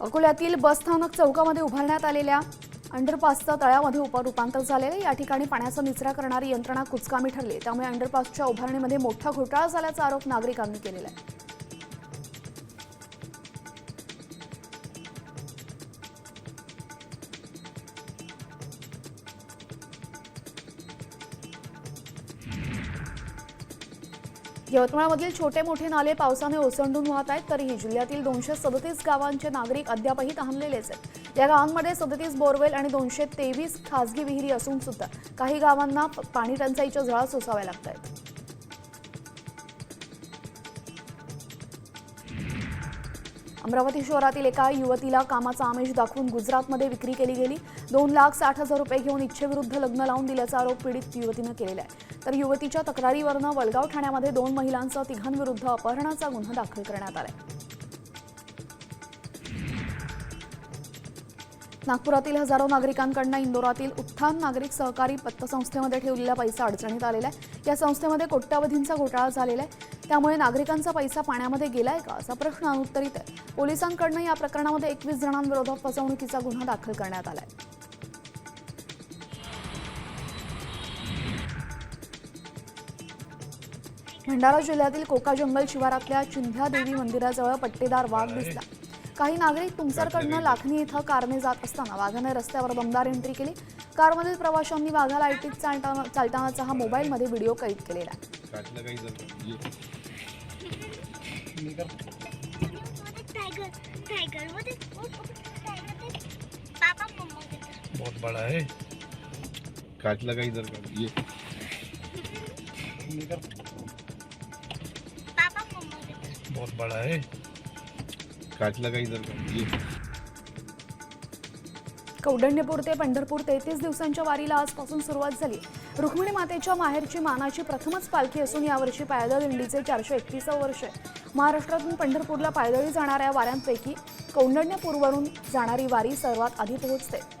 अकोल्यातील बसस्थानक चौकामध्ये उभारण्यात आलेल्या अंडरपासचं तळ्यामध्ये उप रूपांतर झालेलं आहे. या ठिकाणी पाण्याचा निचरा करणारी यंत्रणा कुचकामी ठरली त्यामुळे अंडरपासच्या उभारणीमध्ये मोठा घोटाळा झाल्याचा आरोप नागरिकांनी केलेला आहे यवतमाळमधील छोटे मोठे नाले पावसाने ओसंडून वाहत आहेत तरीही जिल्ह्यातील दोनशे सदतीस गावांचे नागरिक अद्यापही तहानलेलेच आहेत. या गावांमध्ये सदतीस बोरवेल आणि दोनशे तेवीस खासगी विहिरी असून सुद्धा काही गावांना पाणी टंचाईच्या झळा सोसाव्या लागत आहेत अमरावती शहरातील एका युवतीला कामाचा आमिष दाखवून गुजरातमध्ये विक्री केली गेली. दोन लाख साठ हजार रुपये घेऊन इच्छेविरुद्ध लग्न लावून दिल्याचा आरोप पीडित युवतीनं केलेला आहे. तर युवतीच्या तक्रारीवरनं वडगाव ठाण्यामध्ये दोन महिलांसह तिघांविरुद्ध अपहरणाचा गुन्हा दाखल करण्यात आलाय. नागपुरातील हजारो नागरिकांकडनं इंदोरातील उत्थान नागरिक सहकारी पतसंस्थेमध्ये ठेवलेला पैसा अडचणीत आलेला आहे या संस्थेमध्ये कोट्यावधींचा घोटाळा झालेला आहे. त्यामुळे नागरिकांचा पैसा पाण्यामध्ये गेलाय का? असा प्रश्न अनुत्तरित आहे. पोलिसांकडनं या प्रकरणामध्ये एकवीस जणांविरोधात फसवणुकीचा गुन्हा दाखल करण्यात आलाय. भंडारा जिल्ह्यातील कोका जंगल शिवारातल्या चिंध्या देवी मंदिराजवळ पट्टेदार वाघ दिसला. काही नागरिक तुमसरकडनं लाखनी इथं कारने जात असताना वाघाने रस्त्यावर दमदार एंट्री केली. कारमधील प्रवाशांनी वाघाला आयटीत चालताना चालतानाचा हा मोबाईलमध्ये व्हिडिओ कैद केलेला. आहे काटलं काही जर ये. बहुत बड़ा है। काटलं काही जर ये. कौडण्यपूर ते पंढरपूर तेहतीस दिवसांच्या वारीला आजपासून सुरुवात झाली. रुक्मिणी मातेच्या माहेरची मानाची प्रथमच पालखी असून यावर्षी पायदळ दिंडीचे चारशे एकतीसावं वर्ष आहे. महाराष्ट्रातून पंढरपूरला पायदळी जाणाऱ्या वाऱ्यांपैकी कौंडण्यपूरवरून जाणारी वारी सर्वात आधी पोहोचते.